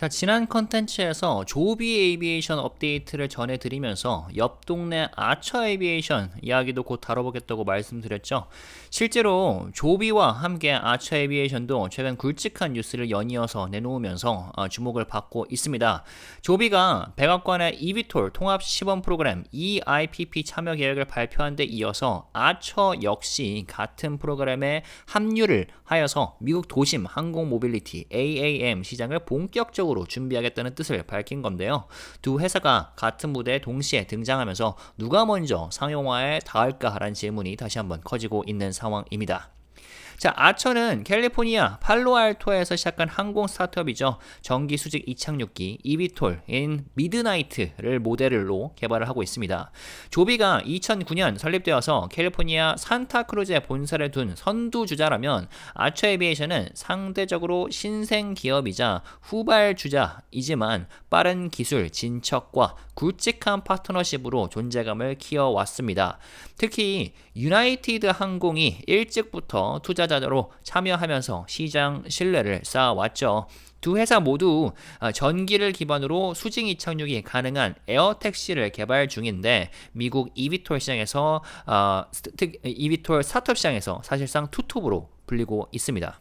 자, 지난 컨텐츠에서 조비 에이비에이션 업데이트를 전해드리면서 옆 동네 아처 에이비에이션 이야기도 곧 다뤄보겠다고 말씀드렸죠. 실제로 조비와 함께 아처 에이비에이션도 최근 굵직한 뉴스를 연이어서 내놓으면서 어, 주목을 받고 있습니다. 조비가 백악관의 eVTOL 통합 시범 프로그램 EIPP 참여 계획을 발표한 데 이어서 아처 역시 같은 프로그램에 합류를 하여서 미국 도심 항공 모빌리티 AAM 시장을 본격적으로 적극적으로 준비하겠다는 뜻을 밝힌 건데요. 두 회사가 같은 무대에 동시에 등장하면서 누가 먼저 상용화에 닿을까라는 질문이 다시 한번 커지고 있는 상황입니다. 자, 아처는 캘리포니아 팔로알토에서 시작한 항공 스타트업이죠. 전기 수직 이착륙기 이비톨 인 미드나이트를 모델로 개발을 하고 있습니다. 조비가 2009년 설립되어서 캘리포니아 산타크루즈에 본사를 둔 선두주자라면 아처 에비에이션은 상대적으로 신생 기업이자 후발 주자이지만 빠른 기술 진척과 굵직한 파트너십으로 존재감을 키워왔습니다. 특히 유나이티드 항공이 일찍부터 투자 자로 참여하면서 시장 신뢰를 쌓아왔죠. 두 회사 모두 어, 전기를 기반으로 수직 이착륙이 가능한 에어택시를 개발 중인데 미국 이비톨 시장에서 어, 이비톨 스타트업 시장에서 사실상 투톱으로 불리고 있습니다.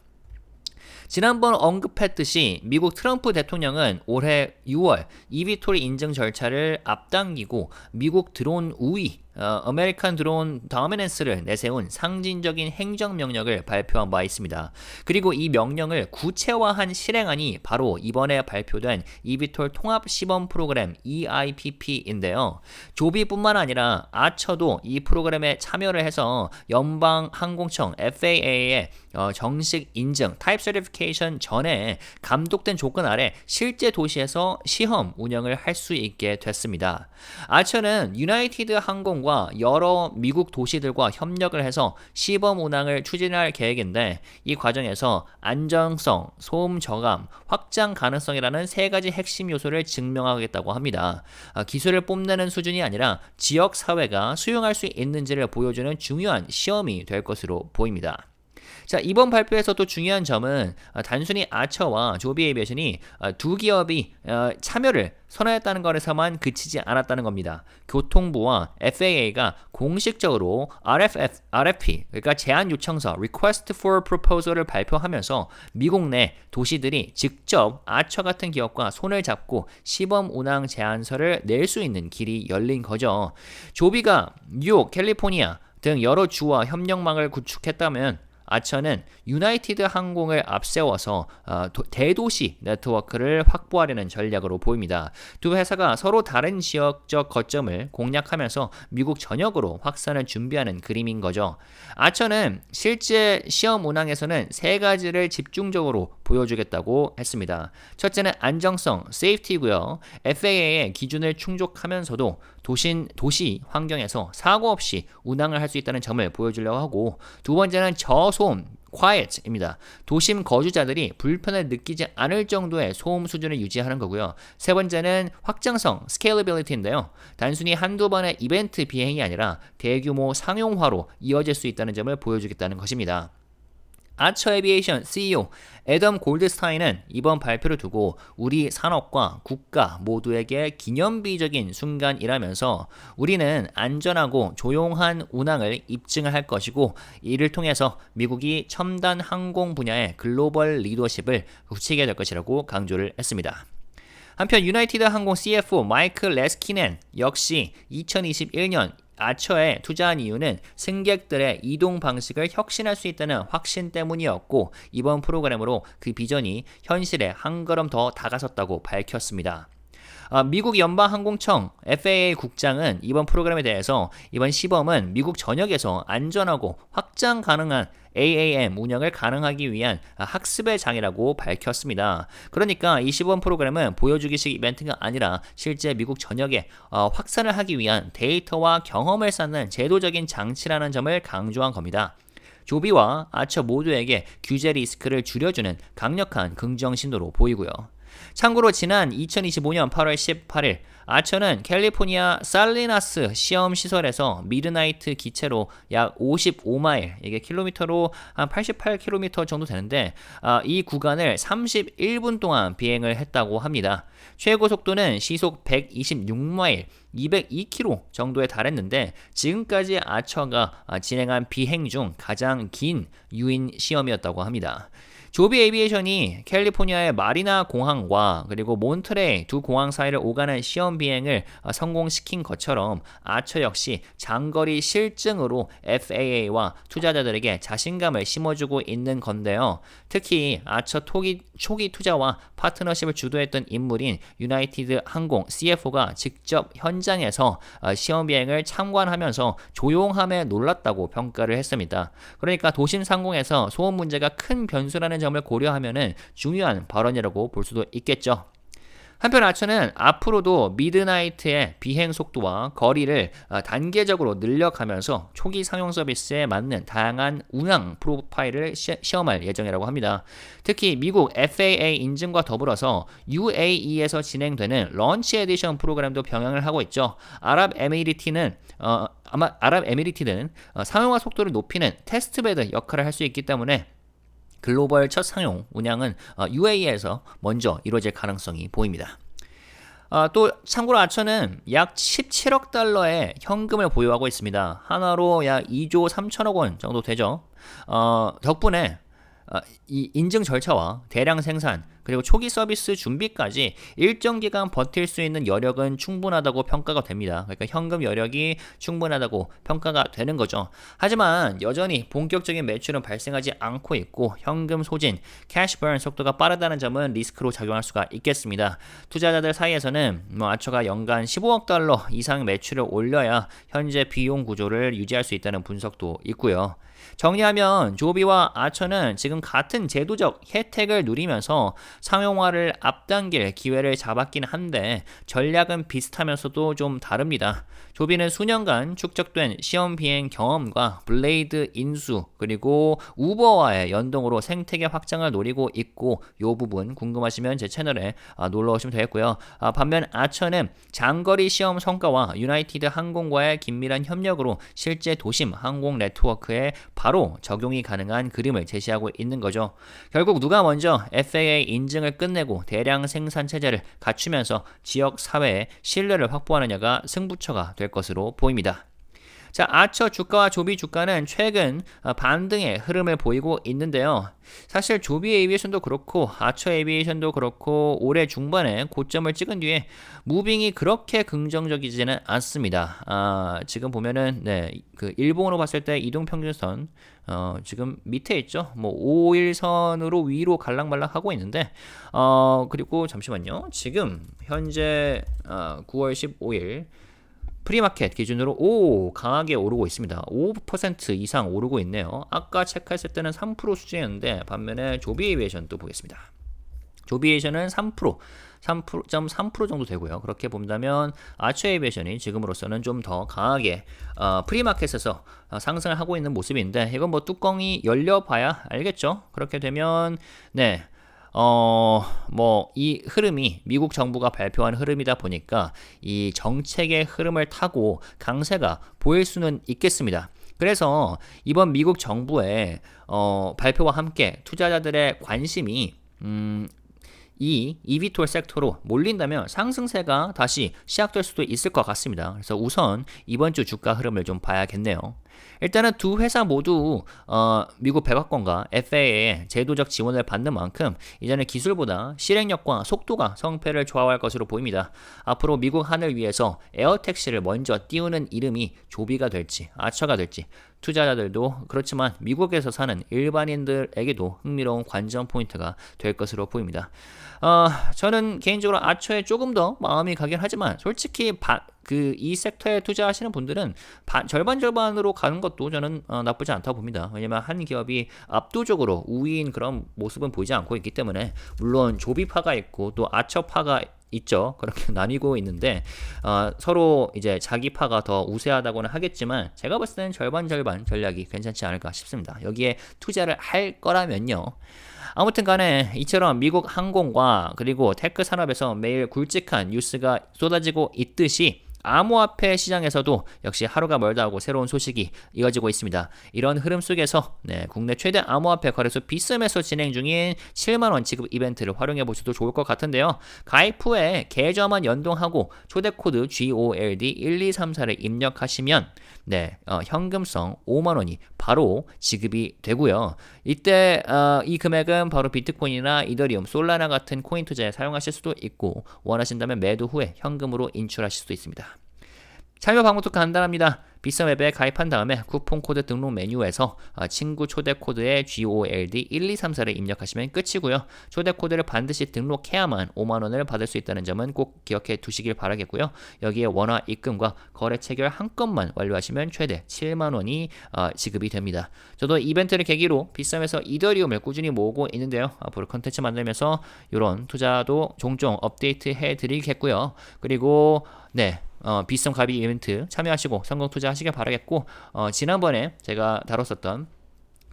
지난번 언급했듯이 미국 트럼프 대통령은 올해 6월 이비톨 인증 절차를 앞당기고 미국 드론 우위 어, 아메리칸 드론 다미넨스를 내세운 상징적인 행정 명령을 발표한 바 있습니다. 그리고 이 명령을 구체화한 실행안이 바로 이번에 발표된 이비톨 통합 시범 프로그램 EIPP인데요. 조비뿐만 아니라 아처도 이 프로그램에 참여를 해서 연방 항공청 FAA의 어, 정식 인증 타입 서티피케이션 전에 감독된 조건 아래 실제 도시에서 시험 운영을 할 수 있게 됐습니다. 아처는 유나이티드 항공과 정부와 여러 미국 도시들과 협력을 해서 시범 운항을 추진할 계획인데 이 과정에서 안정성, 소음 저감, 확장 가능성이라는 세 가지 핵심 요소를 증명하겠다고 합니다. 아, 기술을 뽐내는 수준이 아니라 지역 사회가 수용할 수 있는지를 보여주는 중요한 시험이 될 것으로 보입니다. 자, 이번 발표에서 또 중요한 점은 아, 단순히 아처와 조비에이비에이션이 아, 두 기업이 어, 참여를 선언했다는 것에서만 그치지 않았다는 겁니다. 교통부와 FAA가 공식적으로 RFF, RFP, 그러니까 제안 요청서 (Request for Proposal을 발표하면서 미국 내 도시들이 직접 아처 같은 기업과 손을 잡고 시범 운항 제안서를 낼 수 있는 길이 열린 거죠. 조비가 뉴욕, 캘리포니아 등 여러 주와 협력망을 구축했다면 아처는 유나이티드 항공을 앞세워서 어, 대도시 네트워크를 확보하려는 전략으로 보입니다. 두 회사가 서로 다른 지역적 거점을 공략하면서 미국 전역으로 확산을 준비하는 그림인 거죠. 아처는 실제 시험 운항에서는 세 가지를 집중적으로 보여주겠다고 했습니다. 첫째는 안정성, 세이프티고요. FAA의 기준을 충족하면서도 도신, 도시 환경에서 사고 없이 운항을 할 수 있다는 점을 보여주려고 하고 두 번째는 저소음, quiet입니다. 도심 거주자들이 불편을 느끼지 않을 정도의 소음 수준을 유지하는 거고요. 세 번째는 확장성, scalability인데요. 단순히 한두 번의 이벤트 비행이 아니라 대규모 상용화로 이어질 수 있다는 점을 보여주겠다는 것입니다. 아처 에비에이션 CEO 애덤 골드스타인은 이번 발표를 두고 우리 산업과 국가 모두에게 기념비적인 순간이라면서 우리는 안전하고 조용한 운항을 입증을 할 것이고 이를 통해서 미국이 첨단 항공 분야의 글로벌 리더십을 굳히게 될 것이라고 강조를 했습니다. 한편 유나이티드 항공 CFO 마이크 레스키넨 역시 2021년 아처에 투자한 이유는 승객들의 이동 방식을 혁신할 수 있다는 확신 때문이었고 이번 프로그램으로 그 비전이 현실에 한 걸음 더 다가섰다고 밝혔습니다. 아, 미국 연방항공청 FAA 국장은 이번 프로그램에 대해서 이번 시범은 미국 전역에서 안전하고 확장 가능한 AAM 운영을 가능하기 위한 학습의 장이라고 밝혔습니다. 그러니까 이 시범 프로그램은 보여주기식 이벤트가 아니라 실제 미국 전역에 어, 확산을 하기 위한 데이터와 경험을 쌓는 제도적인 장치라는 점을 강조한 겁니다. 조비와 아처 모두에게 규제 리스크를 줄여주는 강력한 긍정 신호로 보이고요. 참고로 지난 2025년 8월 18일 아처는 캘리포니아 살리나스 시험 시설에서 미드나이트 기체로 약 55마일, 이게 킬로미터로 한 88km 정도 되는데 아, 이 구간을 31분 동안 비행을 했다고 합니다. 최고 속도는 시속 126마일, 202km 정도에 달했는데 지금까지 아처가 아, 진행한 비행 중 가장 긴 유인 시험이었다고 합니다. 조비 에비에이션이 캘리포니아의 마리나 공항과 그리고 몬트레이 두 공항 사이를 오가는 시험 비행을 어, 성공시킨 것처럼 아처 역시 장거리 실증으로 FAA와 투자자들에게 자신감을 심어주고 있는 건데요. 특히 아처 초기, 초기 투자와 파트너십을 주도했던 인물인 유나이티드 항공 CFO가 직접 현장에서 어, 시험 비행을 참관하면서 조용함에 놀랐다고 평가를 했습니다. 그러니까 도심 상공에서 소음 문제가 큰 변수라는 점을 고려하면 중요한 발언이라고 볼 수도 있겠죠. 한편 아처는 앞으로도 미드나이트의 비행 속도와 거리를 어, 단계적으로 늘려가면서 초기 상용 서비스에 맞는 다양한 운항 프로파일을 시험할 예정이라고 합니다. 특히 미국 FAA 인증과 더불어서 UAE에서 진행되는 런치 에디션 프로그램도 병행을 하고 있죠. 아랍에미리티는 어, 아마 아랍에미리티는 어, 상용화 속도를 높이는 테스트베드 역할을 할 수 있기 때문에 글로벌 첫 상용 운양은 UAE에서 먼저 이루어질 가능성이 보입니다. 아, 또 참고로 아처는 약 17억 달러의 현금을 보유하고 있습니다. 하나로 약 2조 3천억 원 정도 되죠. 어, 덕분에 어, 이 인증 절차와 대량 생산 그리고 초기 서비스 준비까지 일정 기간 버틸 수 있는 여력은 충분하다고 평가가 됩니다. 그러니까 현금 여력이 충분하다고 평가가 되는 거죠. 하지만 여전히 본격적인 매출은 발생하지 않고 있고 현금 소진, 캐시burn 속도가 빠르다는 점은 리스크로 작용할 수가 있겠습니다. 투자자들 사이에서는 뭐 아처가 연간 15억 달러 이상 매출을 올려야 현재 비용 구조를 유지할 수 있다는 분석도 있고요. 정리하면 조비와 아처는 지금 같은 제도적 혜택을 누리면서 상용화를 앞당길 기회를 잡았긴 한데 전략은 비슷하면서도 좀 다릅니다. 조비는 수년간 축적된 시험 비행 경험과 블레이드 인수 그리고 우버와의 연동으로 생태계 확장을 노리고 있고 이 부분 궁금하시면 제 채널에 아, 놀러 오시면 되겠고요. 아, 반면 아처는 장거리 시험 성과와 유나이티드 항공과의 긴밀한 협력으로 실제 도심 항공 네트워크에 바로 적용이 가능한 그림을 제시하고 있는 거죠. 결국 누가 먼저 FAA 인증을 끝내고 대량 생산 체제를 갖추면서 지역 사회의 신뢰를 확보하느냐가 승부처가 될 것으로 보입니다. 자, 아처 주가와 조비 주가는 최근 어, 반등의 흐름을 보이고 있는데요. 사실 조비 에이비에이션도 그렇고 아처 에이비에이션도 그렇고 올해 중반에 고점을 찍은 뒤에 무빙이 그렇게 긍정적이지는 않습니다. 아, 지금 보면은 네, 그 일봉으로 봤을 때 이동 평균선 어, 지금 밑에 있죠. 뭐 5일선으로 위로 갈락말락 하고 있는데 어, 그리고 잠시만요. 지금 현재 어, 9월 15일 프리마켓 기준으로 오 강하게 오르고 있습니다. 5% 이상 오르고 있네요. 아까 체크했을 때는 3% 수준이었는데 반면에 조비에이션또 보겠습니다. 조비에이션은 3% 3.3% 정도 되고요. 그렇게 본다면 아처에이베이션이 지금으로서는 좀 더 강하게 어, 프리마켓에서 어, 상승을 하고 있는 모습인데 이건 뭐 뚜껑이 열려봐야 알겠죠. 그렇게 되면 네 어, 뭐, 이 흐름이 미국 정부가 발표한 흐름이다 보니까 이 정책의 흐름을 타고 강세가 보일 수는 있겠습니다. 그래서 이번 미국 정부의 어, 발표와 함께 투자자들의 관심이 음, 이 이비톨 섹터로 몰린다면 상승세가 다시 시작될 수도 있을 것 같습니다. 그래서 우선 이번 주 주가 흐름을 좀 봐야겠네요. 일단은 두 회사 모두 어, 미국 백악관과 FAA의 제도적 지원을 받는 만큼 이제는 기술보다 실행력과 속도가 성패를 좌우할 것으로 보입니다. 앞으로 미국 하늘 위에서 에어택시를 먼저 띄우는 이름이 조비가 될지 아처가 될지 투자자들도 그렇지만 미국에서 사는 일반인들에게도 흥미로운 관전 포인트가 될 것으로 보입니다. 어, 저는 개인적으로 아처에 조금 더 마음이 가긴 하지만 솔직히 그 이 섹터에 투자하시는 분들은 반, 절반 절반으로 가는 것도 저는 어, 나쁘지 않다고 봅니다. 왜냐면 한 기업이 압도적으로 우위인 그런 모습은 보이지 않고 있기 때문에 물론 조비파가 있고 또 아처파가 있죠. 그렇게 나뉘고 있는데 어, 서로 이제 자기 파가 더 우세하다고는 하겠지만 제가 봤을 때는 절반 절반 전략이 괜찮지 않을까 싶습니다. 여기에 투자를 할 거라면요. 아무튼 간에 이처럼 미국 항공과 그리고 테크 산업에서 매일 굵직한 뉴스가 쏟아지고 있듯이 암호화폐 시장에서도 역시 하루가 멀다 하고 새로운 소식이 이어지고 있습니다. 이런 흐름 속에서 네, 국내 최대 암호화폐 거래소 비썸에서 진행 중인 7만 원 지급 이벤트를 활용해 보셔도 좋을 것 같은데요. 가입 후에 계좌만 연동하고 초대 코드 GOLD 1234를 입력하시면 네, 어, 현금성 5만 원이 바로 지급이 되고요. 이때 어, 이 금액은 바로 비트코인이나 이더리움, 솔라나 같은 코인 투자에 사용하실 수도 있고 원하신다면 매도 후에 현금으로 인출하실 수도 있습니다. 참여 방법도 간단합니다. 비썸 앱에 가입한 다음에 쿠폰 코드 등록 메뉴에서 아, 친구 초대 코드에 GOLD 1234를 입력하시면 끝이고요. 초대 코드를 반드시 등록해야만 5만 원을 받을 수 있다는 점은 꼭 기억해 두시길 바라겠고요. 여기에 원화 입금과 거래 체결 한 건만 완료하시면 최대 7만 원이 아, 지급이 됩니다. 저도 이벤트를 계기로 비썸에서 이더리움을 꾸준히 모으고 있는데요. 앞으로 컨텐츠 만들면서 이런 투자도 종종 업데이트 해 드리겠고요. 그리고 네. 어, 비썸 가비 이벤트 참여하시고 성공 투자하시길 바라겠고 어, 지난번에 제가 다뤘었던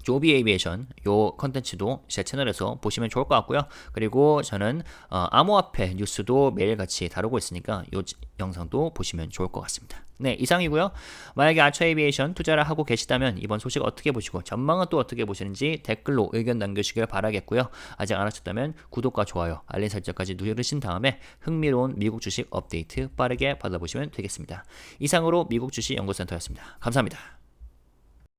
조비 에이비에이션 요 컨텐츠도 제 채널에서 보시면 좋을 것 같고요. 그리고 저는 어, 암호화폐 뉴스도 매일같이 다루고 있으니까 요 지- 영상도 보시면 좋을 것 같습니다. 네, 이상이고요. 만약에 아처 에이비에이션 투자를 하고 계시다면 이번 소식 어떻게 보시고 전망은 또 어떻게 보시는지 댓글로 의견 남겨주시길 바라겠고요. 아직 안 하셨다면 구독과 좋아요, 알림 설정까지 누르신 다음에 흥미로운 미국 주식 업데이트 빠르게 받아보시면 되겠습니다. 이상으로 미국 주식 연구센터였습니다. 감사합니다.